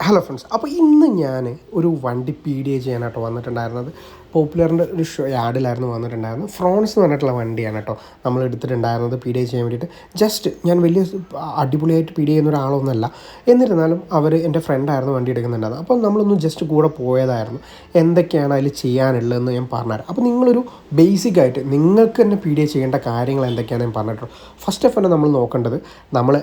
Hello friends അപ്പോൾ ഇന്ന് ഞാൻ ഒരു വണ്ടി പി ഡി എ ചെയ്യാനായിട്ട് വന്നിട്ടുണ്ടായിരുന്നത് പോപ്പുലറിന്റെ ഒരു യാർഡിലായിരുന്നു വന്നിട്ടുണ്ടായിരുന്നത്. ഫ്രോൺസ് എന്ന് പറഞ്ഞിട്ടുള്ള വണ്ടിയാണ് കേട്ടോ നമ്മൾ എടുത്തിട്ടുണ്ടായിരുന്നത്. പി ഡി ചെയ്യാൻ വേണ്ടിയിട്ട്. ജസ്റ്റ് ഞാൻ വലിയ അടിപൊളിയായിട്ട് പി ഡി ചെയ്യുന്ന ഒരാളൊന്നുമല്ല. എന്നിരുന്നാലും അവർ എന്റെ ഫ്രണ്ടായിരുന്നു വണ്ടി എടുക്കുന്നുണ്ടായിരുന്നത്. അപ്പോൾ നമ്മളൊന്ന് ജസ്റ്റ് കൂടെ പോയതായിരുന്നു. എന്തൊക്കെയാണ് അതിൽ ചെയ്യാനുള്ളതെന്ന് ഞാൻ പറഞ്ഞുതരാം. അപ്പോൾ നിങ്ങളൊരു ബേസിക് ആയിട്ട് നിങ്ങൾക്ക് തന്നെ പി ഡി ചെയ്യേണ്ട കാര്യങ്ങൾ എന്തൊക്കെയാണെന്ന് ഞാൻ പറഞ്ഞിട്ടുള്ളൂ ഫസ്റ്റ് ഓഫ് ഓൾ നമ്മൾ നോക്കേണ്ടത് നമ്മൾ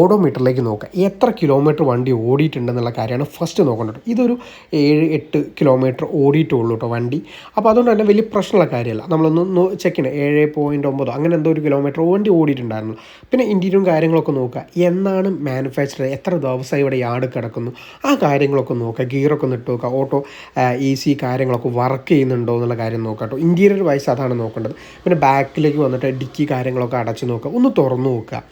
ഓഡോമീറ്ററിലേക്ക് നോക്കുക. എത്ര കിലോമീറ്റർ വണ്ടി ഓടിയിട്ടുണ്ടെന്നുള്ള കാര്യമാണ് ഫസ്റ്റ് നോക്കേണ്ടത്. ഇതൊരു ഏഴ് എട്ട് കിലോമീറ്റർ ഓടിയിട്ടുള്ളൂ കേട്ടോ വണ്ടി. അപ്പോൾ അതുകൊണ്ട് തന്നെ വലിയ പ്രശ്നമുള്ള കാര്യമല്ല. നമ്മളൊന്ന് ചെക്ക് ചെയ്യണം. ഏഴ് പോയിന്റ് ഒമ്പതോ അങ്ങനെ എന്തോ ഒരു കിലോമീറ്റർ വണ്ടി ഓടിയിട്ടുണ്ടായിരുന്നു. പിന്നെ ഇന്റീരിയറും കാര്യങ്ങളൊക്കെ നോക്കുക. എന്നാണ് മാനുഫാക്ചർ എത്ര ദിവസമായി ഇവിടെ യാർഡ് കിടക്കുന്നു? ആ കാര്യങ്ങളൊക്കെ നോക്കുക. ഗിയറൊക്കെ ഒന്ന് ഇട്ട് നോക്കുക. ഓട്ടോ എ സി കാര്യങ്ങളൊക്കെ വർക്ക് ചെയ്യുന്നുണ്ടോ എന്നുള്ള കാര്യം നോക്കുക കേട്ടോ. ഇന്റീരിയർ വൈസ് അതാണ് നോക്കേണ്ടത്. പിന്നെ ബാക്കിലേക്ക് വന്നിട്ട് ഡിക്കി കാര്യങ്ങളൊക്കെ അടച്ച് നോക്കുക. ഒന്ന് തുറന്നു നോക്കുക.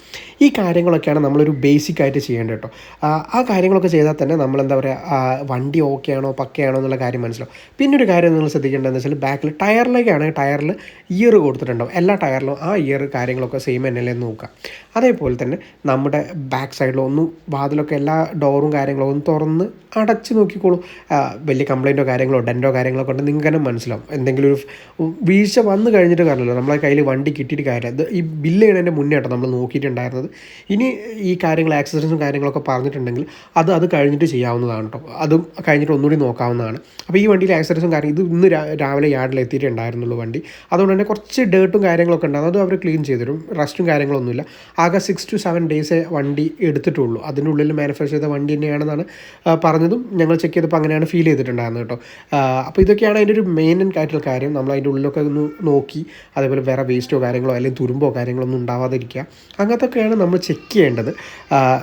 ഈ കാര്യങ്ങളൊക്കെയാണ് നമ്മളൊരു ബേസിക് ആയിട്ട് ചെയ്യേണ്ടത് കേട്ടോ. ആ, കാര്യങ്ങളൊക്കെ ചെയ്താൽ തന്നെ നമ്മൾ എന്താ പറയുക വണ്ടി ഓക്കെ ആണോ പക്കയാണോ എന്നുള്ള കാര്യം മനസ്സിലാവും. പിന്നെ ഒരു കാര്യം നിങ്ങൾ ശ്രദ്ധിക്കേണ്ടതെന്ന് വെച്ചാൽ ബാക്കിൽ ടയറിലേക്കാണെങ്കിൽ ടയറിൽ ഇയർ കൊടുത്തിട്ടുണ്ടാവും. എല്ലാ ടയറിലും ആ ഇയർ കാര്യങ്ങളൊക്കെ സെയിം തന്നെയല്ലേ നോക്കുക. അതേപോലെ തന്നെ നമ്മുടെ ബാക്ക് സൈഡിലൊന്നും വാതിലൊക്കെ എല്ലാ ഡോറും കാര്യങ്ങളും ഒന്ന് തുറന്ന് അടച്ച് നോക്കിക്കോളൂ. വലിയ കംപ്ലയിന്റോ കാര്യങ്ങളോ ഡെന്റോ കാര്യങ്ങളൊക്കെ ഉണ്ട് നിങ്ങൾക്ക് തന്നെ മനസ്സിലാവും. എന്തെങ്കിലും ഒരു വീഴ്ച വന്നു കഴിഞ്ഞിട്ട് കാര്യമല്ലോ നമ്മളെ കയ്യിൽ വണ്ടി കിട്ടിയിട്ട് കാര്യം അത് ഈ ബില്ല് ചെയ്യണതിന്റെ മുന്നേ ആട്ടോ നമ്മൾ നോക്കിയിട്ടുണ്ടായിരുന്നത്. ഇനി ഈ കാര്യങ്ങൾ ആക്സസറീസും കാര്യങ്ങളൊക്കെ പറഞ്ഞിട്ടുണ്ടെങ്കിൽ അത് അത് കഴിഞ്ഞിട്ട് ചെയ്യാവുന്നതാണ് കേട്ടോ. അതും കഴിഞ്ഞിട്ട് ഒന്നുകൂടി നോക്കാവുന്നതാണ്. അപ്പോൾ ഈ വണ്ടിയിൽ ആക്സസറീസും കാര്യം ഇത് ഇന്ന് രാവിലെ യാർഡിൽ എത്തിയിട്ടുണ്ടായിരുന്നുള്ളൂ വണ്ടി. അതുകൊണ്ട് തന്നെ കുറച്ച് ഡേർട്ടും കാര്യങ്ങളൊക്കെ ഉണ്ടാകും അത് അവർ ക്ലീൻ ചെയ്ത് തരും റസ്റ്റും കാര്യങ്ങളൊന്നുമില്ല. ആകെ സിക്സ് ടു സെവൻ ഡേയ്സ് വണ്ടി എടുത്തിട്ടുള്ളൂ. അതിനുള്ളിൽ മാനുഫാക്ചർ ചെയ്ത വണ്ടി തന്നെയാണെന്നാണ് പറഞ്ഞതും. ഞങ്ങൾ ചെക്ക് ചെയ്തപ്പോൾ അങ്ങനെയാണ് ഫീൽ ചെയ്തിട്ടുണ്ടായിരുന്നത് കേട്ടോ. അപ്പോൾ ഇതൊക്കെയാണ് അതിന്റെ ഒരു മെയിൻ ആയിട്ടുള്ള കാര്യം. നമ്മൾ അതിന്റെ ഉള്ളിലൊക്കെ ഒന്ന് നോക്കി അതേപോലെ വേറെ വേസ്റ്റോ കാര്യങ്ങളോ അല്ലെങ്കിൽ തുരുമ്പോ കാര്യങ്ങളോ ഒന്നും ഉണ്ടാവാതിരിക്കുക. അങ്ങനത്തൊക്കെയാണ് നമ്മൾ ചെക്ക് ചെയ്യേണ്ടത്.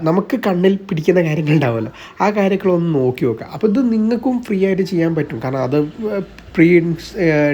നമുക്ക് കണ്ണിൽ പിടിക്കുന്ന കാര്യങ്ങൾ ഉണ്ടാവുമല്ലോ ആ കാര്യങ്ങളൊന്ന് നോക്കി നോക്കുക. അപ്പോൾ ഇത് നിങ്ങൾക്കും ഫ്രീ ആയിട്ട് ചെയ്യാൻ പറ്റും. കാരണം അത് പ്രീ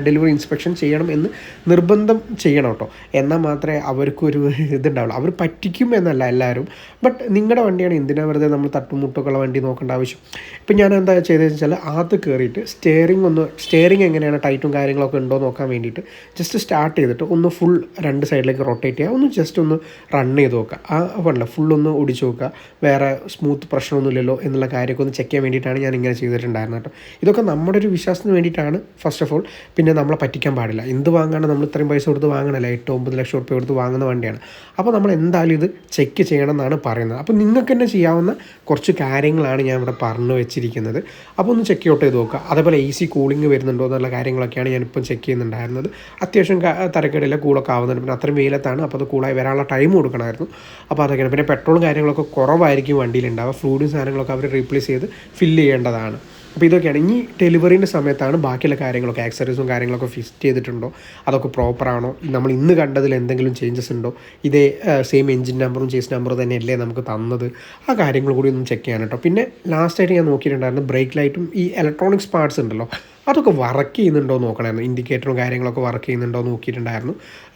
ഡെലിവറി ഇൻസ്പെക്ഷൻ ചെയ്യണം എന്ന് നിർബന്ധം ചെയ്യണം കേട്ടോ. എന്നാൽ മാത്രമേ അവർക്കൊരു ഇതുണ്ടാവുള്ളൂ. അവർ പറ്റിക്കും എന്നല്ല എല്ലാവരും. ബട്ട് നിങ്ങളുടെ വണ്ടിയാണ് എന്തിനാ വെറുതെ നമ്മൾ തട്ടുമുട്ടൊക്കെയുള്ള വണ്ടി നോക്കേണ്ട ആവശ്യം? ഇപ്പം ഞാൻ എന്താ ചെയ്തതെന്ന് വെച്ചാൽ ആത്ത് കയറിയിട്ട് സ്റ്റിയറിംഗ് ഒന്ന് സ്റ്റിയറിംഗ് എങ്ങനെയാണ് ടൈറ്റും കാര്യങ്ങളൊക്കെ ഉണ്ടോ നോക്കാൻ വേണ്ടിയിട്ട് ജസ്റ്റ് സ്റ്റാർട്ട് ചെയ്തിട്ട് ഒന്ന് ഫുൾ രണ്ട് സൈഡിലേക്ക് റൊട്ടേറ്റ് ചെയ്യുക. ഒന്ന് ജസ്റ്റ് ഒന്ന് റൺ ചെയ്ത് നോക്കുക. ആ വേണ്ട ഫുൾ ഒന്ന് ഓടിച്ച് നോക്കുക. വേറെ സ്മൂത്ത് പ്രശ്നമൊന്നുമില്ലല്ലോ എന്നുള്ള കാര്യമൊക്കെ ഒന്ന് ചെക്ക് ചെയ്യാൻ വേണ്ടിയിട്ടാണ് ഞാൻ ഇങ്ങനെ ചെയ്തിട്ടുണ്ടായിരുന്നത് കേട്ടോ. ഇതൊക്കെ നമ്മുടെ ഒരു വിശ്വാസത്തിന് വേണ്ടിയിട്ടാണ് ഫസ്റ്റ് ഓഫ് ഓൾ പിന്നെ നമ്മളെ പറ്റിക്കാൻ പാടില്ല. എന്ത് വാങ്ങാണ് നമ്മൾ ഇത്രയും പൈസ കൊടുത്ത് വാങ്ങണല്ലേ? എട്ട് ഒമ്പത് ലക്ഷം റുപ്യ കൊടുത്ത് വാങ്ങുന്ന വണ്ടിയാണ്. അപ്പോൾ നമ്മൾ എന്തായാലും ഇത് ചെക്ക് ചെയ്യണം എന്നാണ് പറയുന്നത്. അപ്പോൾ നിങ്ങൾക്ക് തന്നെ ചെയ്യാവുന്ന കുറച്ച് കാര്യങ്ങളാണ് ഞാൻ ഇവിടെ പറഞ്ഞു വെച്ചിരിക്കുന്നത്. അപ്പോൾ ഒന്ന് ചെക്ക് ഔട്ട് ചെയ്ത് നോക്കുക. അതേപോലെ എ സി കൂളിംഗ് വരുന്നുണ്ടോ എന്നുള്ള കാര്യങ്ങളൊക്കെയാണ് ഞാനിപ്പം ചെക്ക് ചെയ്യുന്നുണ്ടായിരുന്നത്. അത്യാവശ്യം തരക്കേടില്ല കൂളൊക്കെ ആവുന്നുണ്ട്. പിന്നെ അത്രയും വെയിലത്താണ്. അപ്പോൾ അത് കൂളായി വരാനുള്ള ടൈം കൊടുക്കണമായിരുന്നു. അപ്പോൾ അതൊക്കെയാണ് പിന്നെ പെട്രോളും കാര്യങ്ങളൊക്കെ കുറവായിരിക്കും വണ്ടിയിലുണ്ടാവുക. ഫ്ലൂഡും സാധനങ്ങളൊക്കെ അവർ റീപ്ലേസ് ചെയ്ത് ഫില്ല് ചെയ്യേണ്ടതാണ്. അപ്പോൾ ഇതൊക്കെയാണ്. ഇനി ഡെലിവറീന്റെ സമയത്താണ് ബാക്കിയുള്ള കാര്യങ്ങളൊക്കെ ആക്സറീസും കാര്യങ്ങളൊക്കെ ഫിറ്റ് ചെയ്തിട്ടുണ്ടോ? അതൊക്കെ പ്രോപ്പറാണോ നമ്മൾ ഇന്ന് കണ്ടതിൽ എന്തെങ്കിലും ചേഞ്ചസ് ഉണ്ടോ? ഇതേ സെയിം എഞ്ചിൻ നമ്പറും ചേസ് നമ്പറും തന്നെയല്ലേ നമുക്ക് തന്നത്? ആ കാര്യങ്ങൾ കൂടി ഒന്ന് ചെക്ക് ചെയ്യാൻ കേട്ടോ പിന്നെ ലാസ്റ്റായിട്ട് ഞാൻ നോക്കിയിട്ടുണ്ടായിരുന്നു ബ്രേക്ക് ലൈറ്റും ഈ ഇലക്ട്രോണിക്സ് പാർട്സ് ഉണ്ടല്ലോ. അതൊക്കെ വർക്ക് ചെയ്യുന്നുണ്ടോ നോക്കണമായിരുന്നു ഇൻഡിക്കേറ്ററും കാര്യങ്ങളൊക്കെ വർക്ക് ചെയ്യുന്നുണ്ടോ നോക്കിയിട്ടുണ്ടായിരുന്നു.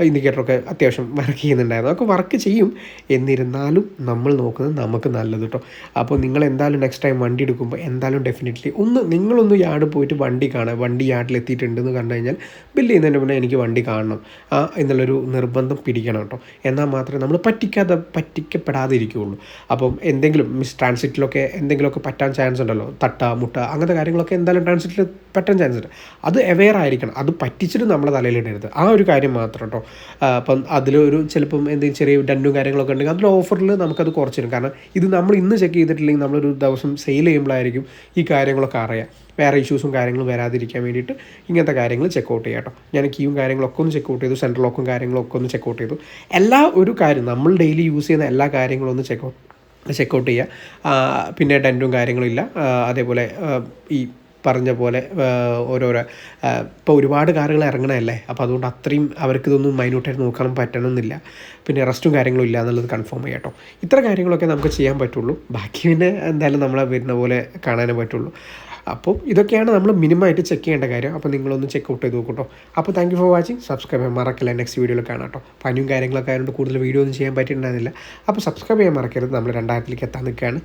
ഇൻഡിക്കേറ്ററൊക്കെ അത്യാവശ്യം വർക്ക് ചെയ്യുന്നുണ്ടായിരുന്നു. അതൊക്കെ വർക്ക് ചെയ്യും. എന്നിരുന്നാലും നമ്മൾ നോക്കുന്നത് നമുക്ക് നല്ലത് കേട്ടോ അപ്പോൾ നിങ്ങൾ എന്തായാലും നെക്സ്റ്റ് ടൈം വണ്ടി എടുക്കുമ്പോൾ എന്തായാലും ഡെഫിനറ്റ്ലി ഒന്ന് നിങ്ങളൊന്ന് യാർഡ് പോയിട്ട് വണ്ടി കാണുക. വണ്ടി യാർഡിൽ എത്തിയിട്ടുണ്ടെന്ന് കണ്ടു കഴിഞ്ഞാൽ ബില്ല് ചെയ്യുന്നതിന് മുന്നേ എനിക്ക് വണ്ടി കാണണം. എന്നുള്ളൊരു നിർബന്ധം പിടിക്കണം കേട്ടോ എന്നാൽ മാത്രമേ നമ്മൾ പറ്റിക്കാതെ പറ്റിക്കപ്പെടാതെ ഇരിക്കുകയുള്ളൂ അപ്പം എന്തെങ്കിലും മിസ് ട്രാൻസിറ്റിലൊക്കെ എന്തെങ്കിലുമൊക്കെ പറ്റാൻ ചാൻസ് ഉണ്ടല്ലോ. തട്ട മുട്ട അങ്ങനത്തെ കാര്യങ്ങളൊക്കെ എന്തായാലും ട്രാൻസിറ്റിൽ പറ്റാൻ ചാൻസ് ഉണ്ട് അത് അവെയർ ആയിരിക്കണം. അത് പറ്റിച്ചിട്ട് നമ്മുടെ തലയിലിടരുത്. ആ ഒരു കാര്യം മാത്രം കേട്ടോ അപ്പം അതിലൊരു ചിലപ്പം എന്തെങ്കിലും ചെറിയ ഡണ്ടും കാര്യങ്ങളൊക്കെ ഉണ്ടെങ്കിൽ അതിൽ ഓഫറിൽ നമുക്കത് കുറച്ച് തരും കാരണം ഇത് നമ്മൾ ഇന്ന് ചെക്ക് ചെയ്തിട്ടില്ലെങ്കിൽ നമ്മളൊരു ദിവസം സെയിൽ ചെയ്യുമ്പോഴായിരിക്കും ഈ കാര്യങ്ങളൊക്കെ അറിയാം. വേറെ ഇഷ്യൂസും കാര്യങ്ങളും വരാതിരിക്കാൻ വേണ്ടിയിട്ട് ഇങ്ങനത്തെ കാര്യങ്ങൾ ചെക്ക് ഔട്ട് ചെയ്യാം കേട്ടോ ഞാൻ കീയും കാര്യങ്ങളൊക്കെ ഒന്ന് ചെക്ക് ഔട്ട് ചെയ്തു സെൻട്രൽ ലോക്കും കാര്യങ്ങളൊക്കെ ഒന്ന് ചെക്ക് ഔട്ട് ചെയ്തു. എല്ലാ ഒരു കാര്യം നമ്മൾ ഡെയിലി യൂസ് ചെയ്യുന്ന എല്ലാ കാര്യങ്ങളും ഒന്ന് ചെക്ക് ഔട്ട് ചെക്ക് ഔട്ട് ചെയ്യുക പിന്നെ ഡെന്റും കാര്യങ്ങളില്ല അതേപോലെ ഈ പറഞ്ഞ പോലെ ഓരോരോ ഇപ്പോൾ ഒരുപാട് കാറുകൾ ഇറങ്ങണമല്ലേ അപ്പോൾ അതുകൊണ്ട് അത്രയും അവർക്ക് ഇതൊന്നും മൈന്യൂട്ടായിട്ട് നോക്കാൻ പറ്റണമെന്നില്ല. പിന്നെ റെസ്റ്റും കാര്യങ്ങളും ഇല്ല എന്നുള്ളത് കൺഫേം ചെയ്യാം കേട്ടോ. ഇത്ര കാര്യങ്ങളൊക്കെ നമുക്ക് ചെയ്യാൻ പറ്റുള്ളൂ. ബാക്കി പിന്നെ എന്തായാലും നമ്മളെ വരുന്ന പോലെ കാണാനേ പറ്റുള്ളൂ. അപ്പോൾ ഇതൊക്കെയാണ് നമ്മൾ മിനിമമായിട്ട് ചെക്ക് ചെയ്യേണ്ട കാര്യം. അപ്പോൾ നിങ്ങളൊന്ന് ചെക്ക് ഔട്ട് ചെയ്ത് നോക്കട്ടോ അപ്പോൾ thank you for watching subscribe ചെയ്യാൻ മറക്കില്ല നെക്സ്റ്റ് വീഡിയോയിൽ കാണാം കേട്ടോ. പനിയും കാര്യങ്ങളൊക്കെ ആയതുകൊണ്ട് കൂടുതൽ വീഡിയോ ഒന്നും ചെയ്യാൻ പറ്റിയിട്ടുണ്ടായിരുന്നില്ല. അപ്പോൾ സബ്സ്ക്രൈബ് ചെയ്യാൻ മറക്കരുത്. നമ്മൾ രണ്ടായിരത്തിലേക്ക് എത്താൻ നിൽക്കുകയാണ്.